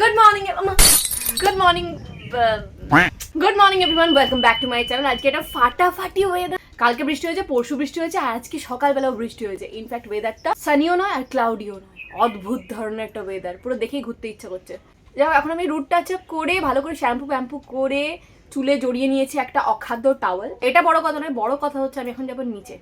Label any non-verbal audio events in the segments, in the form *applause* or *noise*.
Good morning good morning good morning everyone welcome back to my channel আজকে এটা ফাটাফাটি weather কালকে বৃষ্টি হয়েছে, পরশু বৃষ্টি হয়েছে, আর আজকে সকালবেলাও বৃষ্টি হয়েছে। ইনফ্যাক্ট ওয়েদারটা সানিও নয় আর ক্লাউডিও নয়। অদ্ভুত ধরনের একটা ওয়েদার পুরো দেখেই ঘুরতে ইচ্ছা করছে। যাই এখন আমি রুট টাচ করে, ভালো করে শ্যাম্পু প্যাম্পু করে, চুলে জড়িয়ে নিয়েছি একটা অখাদ্য টাওয়েল এটা বড় কথা নয়, বড় কথা হচ্ছে আমি এখন যাব নিচে।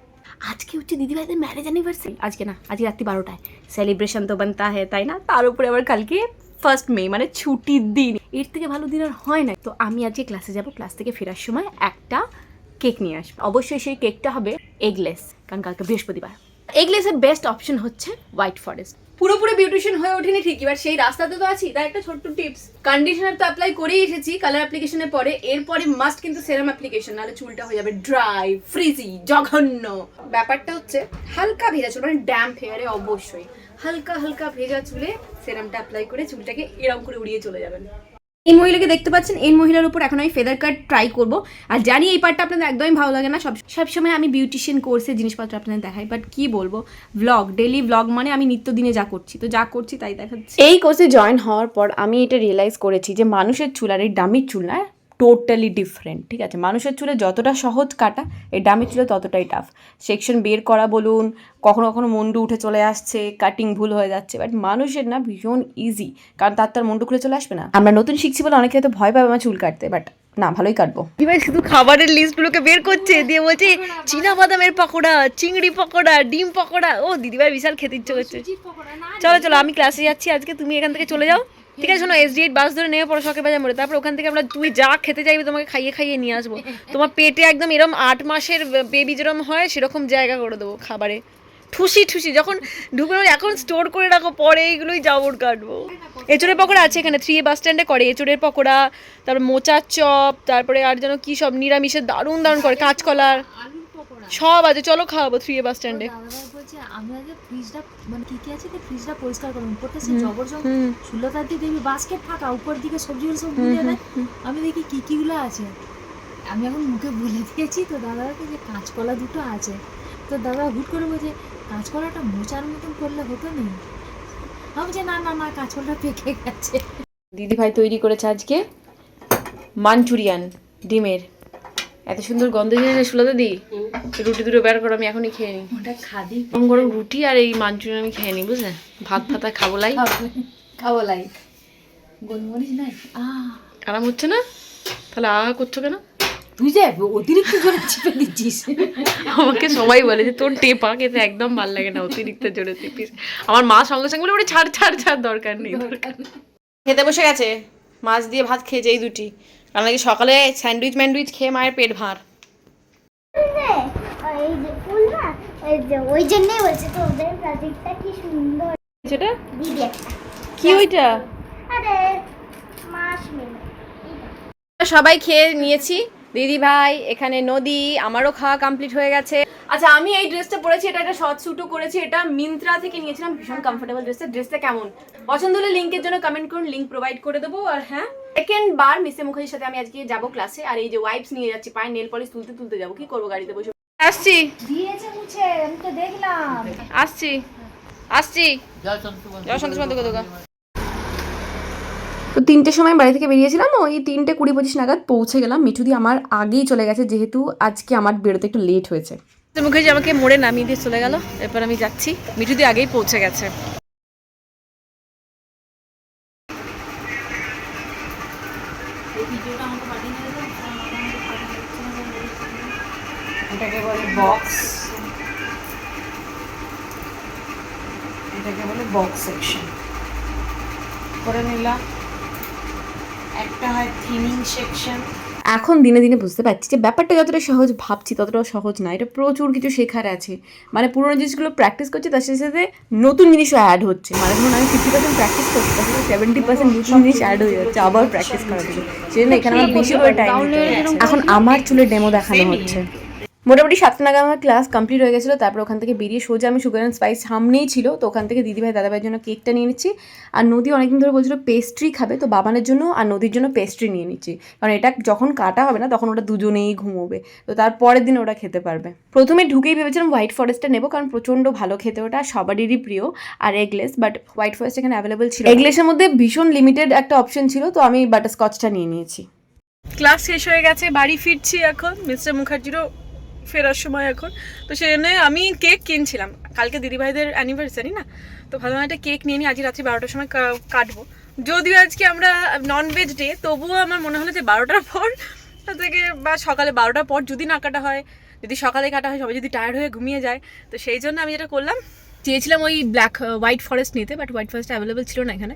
আজকে হচ্ছে দিদিভাইদের ম্যারেজ অ্যানিভার্সারি আজকে না, আজকে রাত্রি বারোটায়। সেলিব্রেশন তো বানতা হয় তাই না? তার উপরে আবার কালকে ফার্স্ট মে মানে ছুটির দিন। এর থেকে ভালো দিন আর হয় না তো আমি আজকে ক্লাসে যাব। ক্লাস থেকে ফেরার সময় একটা কেক নিয়ে আসব। অবশ্যই সেই কেকটা হবে এগলেস কারণ কালকে বৃহস্পতিবার। এগলেসের বেস্ট অপশন হচ্ছে হোয়াইট ফরেস্ট পুরোপুরি বিউটিশিয়ান হয়ে ওঠেনি ঠিকই এবার সেই রাস্তাতে তো আছি তার একটা ছোট্ট টিপস কন্ডিশনার তো অ্যাপ্লাই করেই এসেছি কালার অ্যাপ্লিকেশনের পরে। এরপরে মাস্ট কিন্তু সেরাম অ্যাপ্লিকেশন নাহলে চুলটা হয়ে যাবে ড্রাই ফ্রিজি জঘন্য। ব্যাপারটা হচ্ছে হালকা ভেজা চুল মানে ড্যাম্প হেয়ারে অবশ্যই। হালকা হালকা ভেজা চুলে সেরামটা অ্যাপ্লাই করে চুলটাকে এরম করে উড়িয়ে চলে যাবেন। এই মহিলাকে দেখতে পাচ্ছেন, এই মহিলার উপর এখন আমি ফেদার কাট ট্রাই করব। আর জানি এই পার্টটা আপনাদের একদমই ভালো লাগে না, সব সবসময় আমি বিউটিশিয়ান কোর্সের জিনিসপত্র আপনাদের দেখাই বাট কি বলব? ব্লগ ডেলি ব্লগ মানে আমি নিত্যদিনে যা করছি, তো যা করছি তাই দেখাচ্ছি। এই কোর্সে জয়েন হওয়ার পর আমি এটা রিয়েলাইজ করেছি যে মানুষের চুল আর এই ডামির চুল না টোটালি ডিফারেন্ট ঠিক আছে? মানুষের চুলে যতটা সহজ কাটা এই ডামির চুলে ততটাই টাফ সেকশন বের করা বলুন কখনো কখনো মুন্ডু উঠে চলে আসছে কাটিং ভুল হয়ে যাচ্ছে বাট মানুষের না ভীষণ ইজি কারণ তার তার মুন্ডু খুলে চলে আসবে না। আমরা নতুন শিখছি বলে অনেকে হয়তো ভয় পাবে আমার চুল কাটতে বাট না ভালোই কাটবো। দিদিভাই শুধু খাবারের লিস্টগুলোকে বের করছে দিয়ে বলছে চীনা বাদামের পকোড়া চিংড়ি পকোড়া ডিম পকোড়া ও দিদিভাই বিশাল খেতে ইচ্ছে করছে। চলো চলো আমি ক্লাসে যাচ্ছি আজকে তুমি এখান থেকে চলে যাও। ঠিক আছে, শোনো এসডি এইট বাস ধরে নেমে পড়ো শখের বাজার মোড়ে। তারপর ওখান থেকে আমরা তুই যা খেতে চাইবে তোমাকে খাইয়ে খাইয়ে নিয়ে আসব। তোমার পেটে একদম এরম আট মাসের বেবি যেরকম হয়, সেরকম জায়গা করে দেবো খাবারে। ঠুসি ঠুসি, যখন ঢুকলো এখন স্টোর করে রাখো, পরে এইগুলোই জাবর কাটবো। এঁচড়ের পকোড়া আছে এখানে থ্রি বাস স্ট্যান্ডে করে এঁচড়ের পকোড়া, তারপর মোচার চপ, তারপরে আর যেন কি সব নিরামিষের দারুণ দারুণ করে, কাঁচকলার। সব আছে চলো খাওয়াবো থ্রি বাস স্ট্যান্ডে বলছে আমি আগে ফ্রিজটা মানে কি কি আছে কি ফ্রিজটা পরিষ্কার করুন উপরটা সে জবরজং ষোলোটার দিকে দেখবি বাস্কেট ফাঁকা উপর দিকে সবজিগুলো সব মিলে দেয়। আমি দেখি কি কিগুলো আছে। আমি এখন মুখে বলে দিয়েছি তো দাদাকে যে কাঁচকলা দুটো আছে। তো দাদা হুট করে বলছে কাঁচকলাটা মোচার মতন করলে হতো না? আমি বলছি না না না কাঁচকলাটা পেকে গেছে। দিদিভাই তৈরি করেছে আজকে মাঞ্চুরিয়ান ডিমের। এত সুন্দর গন্ধ এসেছে সুলতা দি? রুটি দুটো বের করো আমি এখনই খেয়ে নিই। ওটা খাদি। গরম গরম রুটি আর এই মাঞ্চুরিয়ান আমি খেয়ে নিই বুঝলে? ভাত ফাতা খাব লাই। খাব লাই। গোলমরিচ নাই? আরাম হচ্ছে না? তাহলে আহা করছ কেন? তুই যে অতিরিক্ত জোরে চিপে দিচ্ছিস। আমাকে সবাই বলে যে তোর টেপা খেতে একদম ভালো লাগে না অতিরিক্ত জোরে চিপিস। আমার মা সঙ্গে সঙ্গে বলে ওটা ছাড় ছাড় ছাড় দরকার নেই দরকার নেই। খেতে বসে গেছে। মাছ দিয়ে ভাত খেয়েছে এই দুটি। কারণ নাকি সকালে স্যান্ডউইচ ম্যান্ডউইচ খেয়ে মায়ের পেট ভার। ওই জন্যই বলছে তো ওদের প্রজেক্টটা কি সুন্দর সেটা? কি ওইটা? আরে সবাই খেয়ে নিয়েছি। দিদি ভাই এখানে নদী আমারও খাওয়া কমপ্লিট হয়ে গেছে। আচ্ছা আমি এই ড্রেসটা পরেছি এটা একটা শর্ট স্যুটও করেছি এটা মিন্ত্রা থেকে নিয়েছিলাম ভীষণ কমফোর্টেবল ড্রেসটা ড্রেসটা কেমন? পছন্দ হলে লিঙ্কের জন্য কমেন্ট করুন লিঙ্ক প্রোভাইড করে দেবো আর হ্যাঁ? সেকেন্ড বার মিসে মুখার্জির সাথে আমি আজকে যাব ক্লাসে আর এই যে ওয়াইপস নিয়ে যাচ্ছি পায়ে নেল পলিশ তুলতে তুলতে যাব। কি করব গাড়িতে বসে? আসছি। দিয়েছে মুছে আমি তো দেখলাম। আসছি। আসছি। যাও সন্তোষ দেবো তো তিনটের সময় বাড়ি থেকে বেরিয়েছিলাম ওই তিনটে কুড়ি পঁচিশ নাগাদ পৌঁছে গেলাম। মিঠুদি আমার আগেই চলে গেছে যেহেতু আজকে আমার বেরোতে একটু লেট হয়েছে। মুখার্জি আমাকে মোড়ে নামিয়ে দিয়ে চলে গেল এরপর আমি যাচ্ছি। মিঠুদি আগেই পৌঁছে গেছে। বক্স এটাকে বলে বক্স সেকশন করে নিলাম। একটা হয় থিনিং সেকশন এখন দিনে দিনে বুঝতে পারছি যে ব্যাপারটা যতটা সহজ ভাবছি ততটাও সহজ না। এটা প্রচুর কিছু শেখার আছে। মানে পুরোনো জিনিসগুলো প্র্যাকটিস করছি তার সাথে সাথে নতুন জিনিসও অ্যাড হচ্ছে। মানে ধরুন আমি ফিফটি পার্সেন্ট প্র্যাকটিস করছি তার সাথে সেভেন্টি পার্সেন্ট নতুন জিনিস অ্যাড হয়ে যাচ্ছে আবার প্র্যাকটিস করার জন্য সেজন্য এখানে আমার বেশি করে টাইম এখন আমার চুলে ডেমো দেখানো হচ্ছে। মোটামুটি সাতটা নাগাদ আমার ক্লাস কমপ্লিট হয়ে গেছিল তারপর ওখান থেকে বেরিয়ে সোজা আমি সুগার অ্যান্ড স্পাইস সামনেই ছিল তো ওখান থেকে দিদিভাই দাদাভাইয়ের জন্য কেকটা নিয়ে নিচ্ছি। আর নদী অনেকদিন ধরে বলছিল পেস্ট্রি খাবে তো বাবানের জন্য আর নদীর জন্য পেস্ট্রি নিয়ে নিচ্ছি। কারণ এটা যখন কাটা হবে না তখন ওটা দুজনেই ঘুমোবে। তো তার পরের দিন ওটা খেতে পারবে। প্রথমে ঢুকেই ভেবেছিলাম হোয়াইট ফরেস্টটা নেব কারণ প্রচণ্ড ভালো খেতে ওটা সবারই প্রিয় আর এগলেস বাট হোয়াইট ফরেস্ট এখানে অ্যাভেলেবল ছিল এগলেসের মধ্যে ভীষণ লিমিটেড একটা অপশন ছিল তো আমি বাটারস্কচটা নিয়ে নিয়েছি। ক্লাস শেষ হয়ে গেছে বাড়ি ফিরছি এখন মিস্টার মুখার্জিরও ফেরার সময় এখন। তো সেই জন্য আমি কেক কিনছিলাম। কালকে দিদিভাইদের অ্যানিভার্সারি না? তো ভালো একটা কেক নিয়ে নিই আজ রাত্রি বারোটার সময় কাটবো। যদিও আজকে আমরা ননভেজ ডে তবুও আমার মনে হলো যে বারোটার পর থেকে বা সকালে বারোটার পর যদি না কাটা হয়, যদি সকালে কাটা হয়, সবাই যদি টায়ার্ড হয়ে ঘুমিয়ে যায়, তো সেই জন্য আমি যেটা করলাম, চেয়েছিলাম ওই ব্ল্যাক হোয়াইট ফরেস্ট নিতে বাট হোয়াইট ফরেস্ট অ্যাভেলেবেল ছিল না এখানে।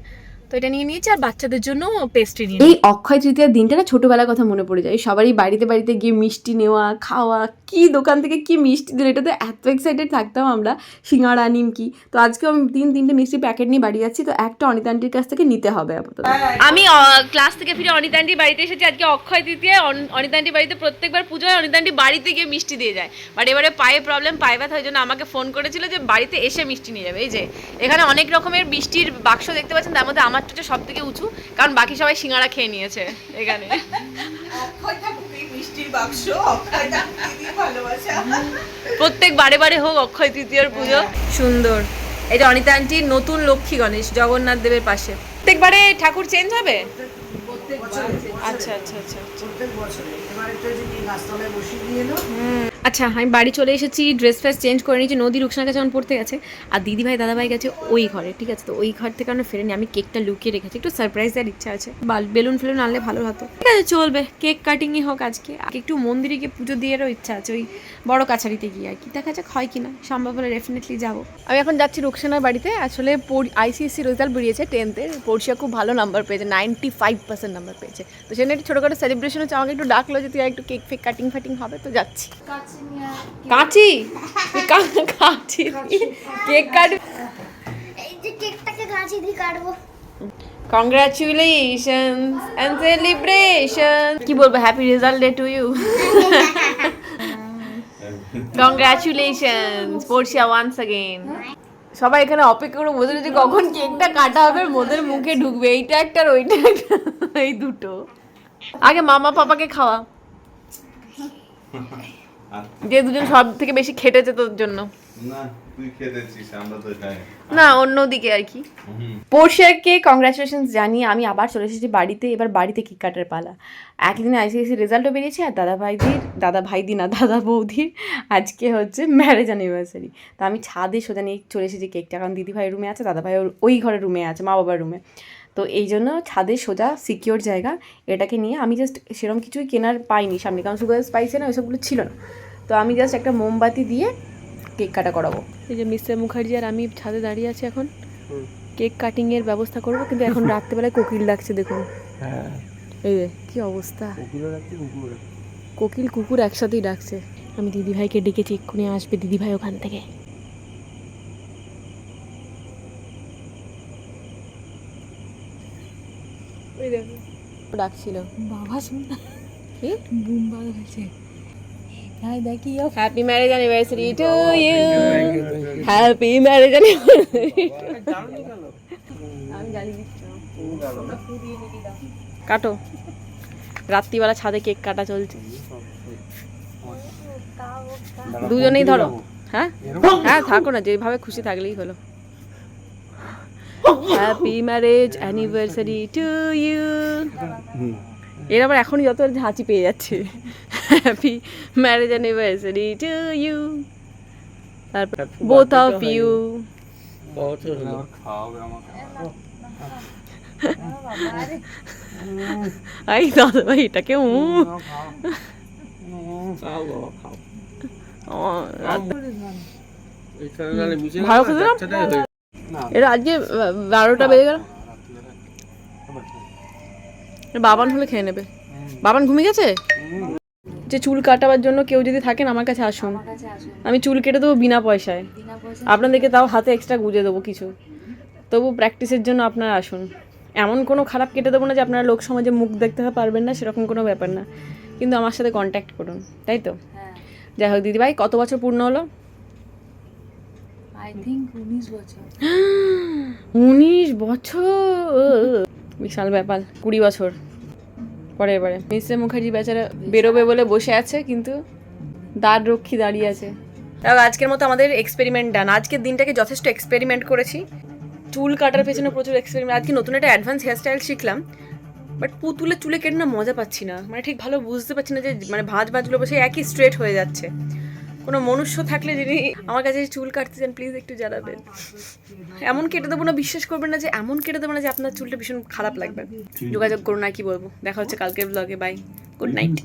তো এটা নিয়ে নিয়েছি আর বাচ্চাদের জন্য পেস্ট্রি নিয়ে এই অক্ষয় তৃতীয়ার দিনটা না ছোটবেলার কথা মনে পড়ে যায়। সবারই বাড়িতে বাড়িতে গিয়ে মিষ্টি নেওয়া খাওয়া কি দোকান থেকে কি মিষ্টি দিল এটাতে এত এক্সাইটেড থাকতাম আমরা। সিঙ্গাড়া নিমকি। তো আজকে আমি তিন তিনটে মিষ্টি প্যাকেট নিয়ে বাড়ি যাচ্ছি তো একটা অনিতা আন্টির কাছ থেকে নিতে হবে আপাতত। আমি ক্লাস থেকে ফিরে অনিতান্টি বাড়িতে এসেছি। আজকে অক্ষয় তৃতীয় অনিতান্টি বাড়িতে প্রত্যেকবার পুজো হয় অনিতান্টি বাড়িতে গিয়ে মিষ্টি দিয়ে যায়। বাট এবারে পায়ে প্রবলেম পায়ে ব্যথা ওই জন্য আমাকে ফোন করেছিল যে বাড়িতে এসে মিষ্টি নিয়ে যাবে। এই যে এখানে অনেক রকমের মিষ্টির বাক্স দেখতে পাচ্ছেন তার মধ্যে আমারটা হচ্ছে সব থেকে উঁচু কারণ বাকি সবাই সিঙ্গারা খেয়ে নিয়েছে এখানে। প্রত্যেক বারে বারে হোক অক্ষয় তৃতীয়ার পুজো। সুন্দর। এটা অনিতা আন্টির নতুন লক্ষ্মী গণেশ জগন্নাথ দেবের পাশে। প্রত্যেকবারে ঠাকুর চেঞ্জ হবে? আচ্ছা আচ্ছা আচ্ছা প্রত্যেক বছরে। এবারে তো যদি গাছতলায় বসিয়ে দিয়ে এলো আচ্ছা আমি বাড়ি চলে এসেছি ড্রেস ফ্রেস চেঞ্জ করে নিয়েছি নদী রুকসানার কাছে আমার পড়তে গেছে আর দিদিভাই দাদাভাই গেছে ওই ঘরে ঠিক আছে? তো ওই ঘর থেকে আমরা ফেরেনি আমি কেকটা লুকিয়ে রেখেছি একটু সারপ্রাইজ দেওয়ার ইচ্ছা আছে। বাল বেলুন ফেলুন আনলে ভালো হতো। ঠিক আছে চলবে কেক কাটিংই হোক আজকে। আর একটু মন্দিরে গিয়ে পুজো দিয়েরও ইচ্ছা আছে ওই বড় কাছারিতে গিয়ে আর কি। দেখা যাক হয় কিনা সম্ভব হলে ডেফিনেটলি যাব। আমি এখন যাচ্ছি রুকসানার বাড়িতে আসলে আইসিএসসি রেজাল্ট বেরিয়েছে টেন্থে পড়শিয়া খুব ভালো নাম্বার পেয়েছে নাইনটি ফাইভ পার্সেন্ট নাম্বার পেয়েছে। তো সেখানে একটু ছোটোখাটো সেলিব্রেশন হচ্ছে আমাকে একটু ডাকলো যে তুই একটু কেক ফেক কাটিং ফাটিং হবে তো যাচ্ছি। কাঁচি তুই কা- কাঁচি কেক কাট এই যে কেকটাকে গাছি দিয়ে কাটবো কংগ্রাচুলেশন অ্যান্ড সেলিব্রেশন কি বলবো happy result day to you congratulation স্পোর্টসিয়া once again সবাই এখানে অপেক্ষা করে বসে রয়েছে কখন কেকটা কাটা হবে আর মোদের মুখে ঢুকবে এইটা একটা আর ওইটা একটা এই দুটো আগে মামা পাপাকে খাওয়া যে দুজন সব থেকে বেশি খেটেছে তোর জন্য। না তুই খেতেছিস আমরা তো খাই না অন্যদিকে আর কি। পোর্শিয়াকে কংগ্রাচুলেশন জানিয়ে আমি আবার চলে এসেছি বাড়িতে এবার বাড়িতে কেক কাটার পালা। একদিনে আইসিআইসি রেজাল্টও বেরিয়েছে আর দাদা ভাইদির দাদা ভাইদি না দাদা বৌদির আজকে হচ্ছে ম্যারেজ অ্যানিভার্সারি তো আমি ছাদে সোজা নিয়ে চলে এসেছি কেকটা কারণ দিদি ভাই রুমে আছে দাদা ভাই ওর- ওই ঘরের রুমে আছে মা বাবার রুমে তো এই জন্য ছাদে সোজা সিকিওর জায়গা। এটাকে নিয়ে আমি জাস্ট সেরকম কিছুই কেনার পাইনি। সামনে কারণ সুগার স্পাইসে না ওইসবগুলো ছিল না। তো আমি জাস্ট একটা মোমবাতি দিয়ে কেক কাটা করাবো। এই যে মিস্টার মুখার্জি আর আমি ছাদে দাঁড়িয়ে আছি এখন। কেক কাটিং এর ব্যবস্থা করব কিন্তু এখন *laughs* রাত্রেবেলায় কোকিল ডাকছে দেখুন। এই যে কি অবস্থা? কোকিল কুকুর একসাথেই ডাকছে। আমি দিদিভাইকে ডেকেছি এক্ষুনি আসবে দিদিভাই ওখান থেকে। ডাকছিল। বাবা শুন না। কি? বুম হ্যাঁ দেখি ও। Happy marriage anniversary to you happy marriage anniversary আমি জানি কাটো। রাত্রিবেলা ছাদে কেক কাটা চলছে। দুজনেই ধরো। হ্যাঁ? হ্যাঁ থাকো না যেভাবে খুশি থাকলেই হলো। Happy marriage anniversary to you এর আবার এখনই যত হাঁচি পেয়ে যাচ্ছে। Happy marriage anniversary to you তারপর বোথ অফ ইউ আই দাদা ভাই এটাকে উ ভালো খেতে এটা আজকে বারোটা বেজে গেল? বাবান হলে খেয়ে নেবে। বাবান ঘুমিয়ে গেছে? যে চুল কাটাবার জন্য কেউ যদি থাকেন আমার কাছে আসুন। আমি চুল কেটে দেবো বিনা পয়সায়। আপনাদেরকে তাও হাতে এক্সট্রা গুঁজে দেবো কিছু। তবু প্র্যাকটিসের জন্য আপনারা আসুন। এমন কোনো খারাপ কেটে দেবো না যে আপনারা লোক সমাজে মুখ দেখতে পারবেন না সেরকম কোনো ব্যাপার না। কিন্তু আমার সাথে কন্ট্যাক্ট করুন তাই তো? যাই হোক দিদিভাই কত বছর পূর্ণ হলো? আই থিঙ্ক উনিশ বছর। উনিশ বছর? বিশাল ব্যাপার কুড়ি বছর। পরে এবারে। মিস্টার মুখার্জি বেচারা বেরোবে বলে বসে আছে কিন্তু দ্বার রক্ষী দাঁড়িয়ে আছে। তাও আজকের মতো আমাদের এক্সপেরিমেন্ট ডান আজকের দিনটাকে যথেষ্ট এক্সপেরিমেন্ট করেছি। চুল কাটার পেছনে প্রচুর এক্সপেরিমেন্ট আজকে নতুন একটা অ্যাডভান্স হেয়ারস্টাইল শিখলাম। বাট পুতুলের চুলে কেটে না মজা পাচ্ছি না? মানে ঠিক ভালো বুঝতে পারছি না যে মানে ভাঁজ ভাঁজগুলো বসে একই স্ট্রেট হয়ে যাচ্ছে। কোনো মনুষ্য থাকলে যিনি আমার কাছে চুল কাটতে চান প্লিজ একটু জানাবেন এমন কেটে দেবো না, বিশ্বাস করবেন না যে, এমন কেটে দেবো না যে আপনার চুলটা ভীষণ খারাপ লাগবে। যোগাযোগ করুন আর কি বলব। দেখা হচ্ছে কালকের ব্লগে বাই গুড নাইট